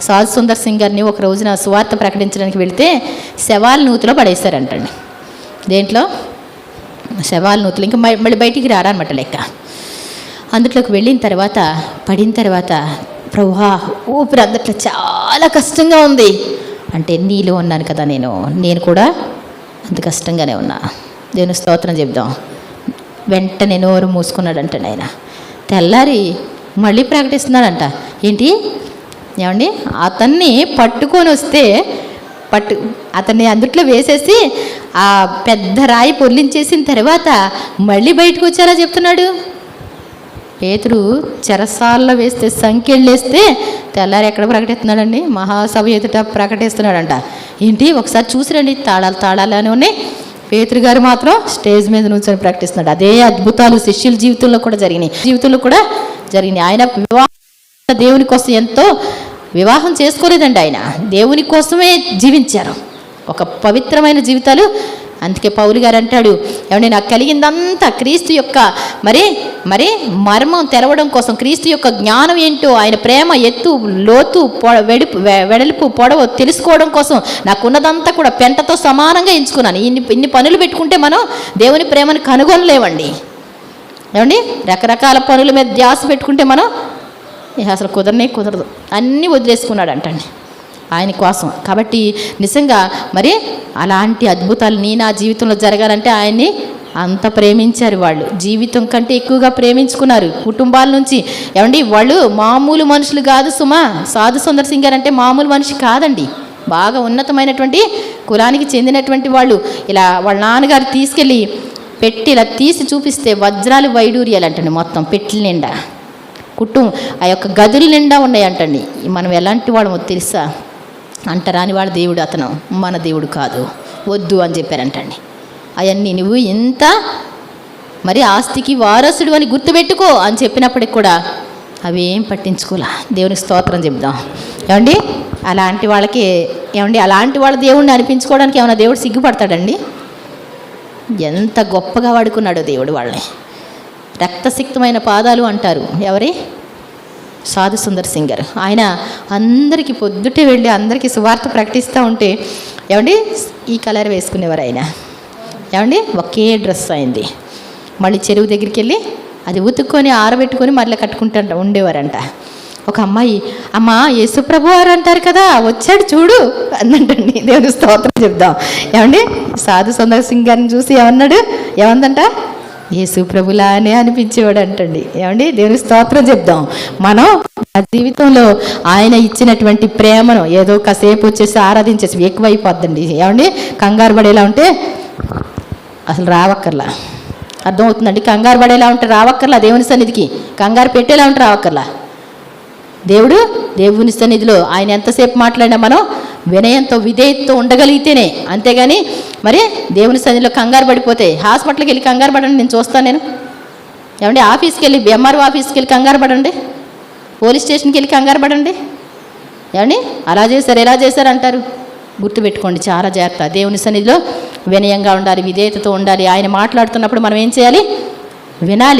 సాధు సుందర్ సింగ్ గారిని ఒక రోజున సువార్త ప్రకటించడానికి వెళితే శవాల నూతిలో పడేశారంటండి. దేంట్లో? శవాల నూతులు. ఇంకా మళ్ళీ మళ్ళీ బయటికి రారనమాట లెక్క. అందులోకి వెళ్ళిన తర్వాత పడిన తర్వాత ప్రభా ఊపిరి అందట్లో చాలా కష్టంగా ఉంది. అంటే నీలో ఉన్నాను కదా నేను. నేను కూడా అంత కష్టంగానే ఉన్నా. దేవుని స్తోత్రం చెప్దాం వెంటనే నోరు మూసుకున్నాడంట ఆయన. తెల్లారి మళ్ళీ ప్రకటిస్తున్నాడంట. ఏంటి? ఏమండి? అతన్ని పట్టుకొని వస్తే పట్టు అతన్ని అందుట్లో వేసేసి ఆ పెద్ద రాయి పొర్లించేసిన తర్వాత మళ్ళీ బయటకు వచ్చారా చెప్తున్నాడు. పేతురు చెరసాల్లో వేస్తే సంఖ్యలు వేస్తే తెల్లారి ఎక్కడ ప్రకటిస్తున్నాడండి? మహాసభ ఎదుట ప్రకటిస్తున్నాడంట. ఏంటి? ఒకసారి చూసిరండి తాళాలు తాళాలు అని ఉన్నాయి. పేతురు గారు మాత్రం స్టేజ్ మీద నుంచొని ప్రకటిస్తున్నాడు. అదే అద్భుతాలు శిష్యుల జీవితంలో కూడా జరిగినాయి. జీవితంలో కూడా జరిగినాయి. ఆయన వివాహం దేవుని కోసం ఎంతో వివాహం చేసుకోలేదండి ఆయన. దేవుని కోసమే జీవించారు. ఒక పవిత్రమైన జీవితాలు. అందుకే పౌలు గారు అంటాడు ఏమంటే నాకు కలిగిందంతా క్రీస్తు యొక్క మరి మరి మర్మం తెరవడం కోసం క్రీస్తు యొక్క జ్ఞానం ఏంటో ఆయన ప్రేమ ఎత్తు లోతు పొడ వెడుపు వె- వెడల్పు పొడవు తెలుసుకోవడం కోసం నాకున్నదంతా కూడా పెంటతో సమానంగా ఎంచుకున్నాను. ఇన్ని ఇన్ని పనులు పెట్టుకుంటే మనం దేవుని ప్రేమను కనుగొనలేవండి ఏమండి రకరకాల పనుల మీద ధ్యాస పెట్టుకుంటే మనం అసలు కుదరనే కుదరదు. అన్నీ వదిలేసుకున్నాడు అంటండి ఆయన కోసం. కాబట్టి నిజంగా మరి అలాంటి అద్భుతాలు నీ నా జీవితంలో జరగాలంటే ఆయన్ని అంత ప్రేమించారు వాళ్ళు. జీవితం కంటే ఎక్కువగా ప్రేమించుకున్నారు కుటుంబాల నుంచి. ఏమండి వాళ్ళు మామూలు మనుషులు కాదు సుమా. సాధు సుందర్ సింగ్ గారు అంటే మామూలు మనిషి కాదండి. బాగా ఉన్నతమైనటువంటి కులానికి చెందినటువంటి వాళ్ళు. ఇలా వాళ్ళ నాన్నగారు తీసుకెళ్ళి పెట్టి ఇలా తీసి చూపిస్తే వజ్రాలు వైడూర్యాలు అంటండి మొత్తం పెట్టి నిండా. కుటుంబం ఆ యొక్క గదులు నిండా ఉన్నాయంటండి. మనం ఎలాంటి వాళ్ళమో తెలుసా? అంటరాని వాళ్ళ దేవుడు అతను మన దేవుడు కాదు. వద్దు అని చెప్పారంటండి. అవన్నీ నువ్వు ఇంత మరి ఆస్తికి వారసుడు అని గుర్తుపెట్టుకో అని చెప్పినప్పటికి కూడా అవి ఏం పట్టించుకోలే. దేవునికి స్తోత్రం చెప్దాం ఏమండి? అలాంటి వాళ్ళకి ఏమండి? అలాంటి వాళ్ళ దేవుడిని అనిపించుకోవడానికి ఏమైనా దేవుడు సిగ్గుపడతాడండి? ఎంత గొప్పగా వాడుకున్నాడో దేవుడు వాళ్ళని. రక్తసిక్తమైన పాదాలు అంటారు. ఎవరి? సాధు సుందర్ సింగర్. ఆయన అందరికీ పొద్దుటే వెళ్ళి అందరికీ సువార్త ప్రకటిస్తూ ఉంటే ఏమండి? ఈ కలర్ వేసుకునేవారు ఆయన. ఏమండి? ఒకే డ్రెస్ అయింది. మళ్ళీ చెరువు దగ్గరికి వెళ్ళి అది ఉతుక్కొని ఆరబెట్టుకొని మళ్ళీ కట్టుకుంటా ఉండేవారంట. ఒక అమ్మాయి అమ్మ యేసుప్రభు వారు అంటారు కదా వచ్చాడు చూడు అందంటండి దేవుని స్తోత్రం చెప్దాం. ఏమండి? సాధు సుందర్ సింగ్ గారిని చూసి ఏమన్నాడు? ఏమందంట? యేసు ప్రభులానే అనిపించేవాడు అంటండి ఏమండి? దేవుని స్తోత్రం చెప్దాం. మనం ఆ జీవితంలో ఆయన ఇచ్చినటువంటి ప్రేమను ఏదో కాసేపు వచ్చేసి ఆరాధించేసి ఎక్కువైపోద్దండి. ఏమండి? కంగారు పడేలా ఉంటే అసలు రావక్కర్లా. అర్థమవుతుందండి? కంగారు పడేలా ఉంటే రావక్కర్లా దేవుని సన్నిధికి. కంగారు పెట్టేలా ఉంటే రావక్కర్లా. దేవుడు దేవుని సన్నిధిలో ఆయన ఎంతసేపు మాట్లాడినా మనం వినయంతో విధేయతతో ఉండగలిగితేనే. అంతేగాని మరి దేవుని సన్నిధిలో కంగారు పడిపోతే హాస్పిటల్కి వెళ్ళి కంగారు పడండి నేను చూస్తాను నేను. ఏమండి ఆఫీస్కి వెళ్ళి ఎంఆర్ఓ ఆఫీస్కి వెళ్ళి కంగారు పడండి. పోలీస్ స్టేషన్కి వెళ్ళి కంగారు పడండి. ఏమండి అలా చేశారు ఎలా చేశారు అంటారు. గుర్తుపెట్టుకోండి చాలా జాగ్రత్త. దేవుని సన్నిధిలో వినయంగా ఉండాలి విధేయతతో ఉండాలి. ఆయన మాట్లాడుతున్నప్పుడు మనం ఏం చేయాలి? వినాలి.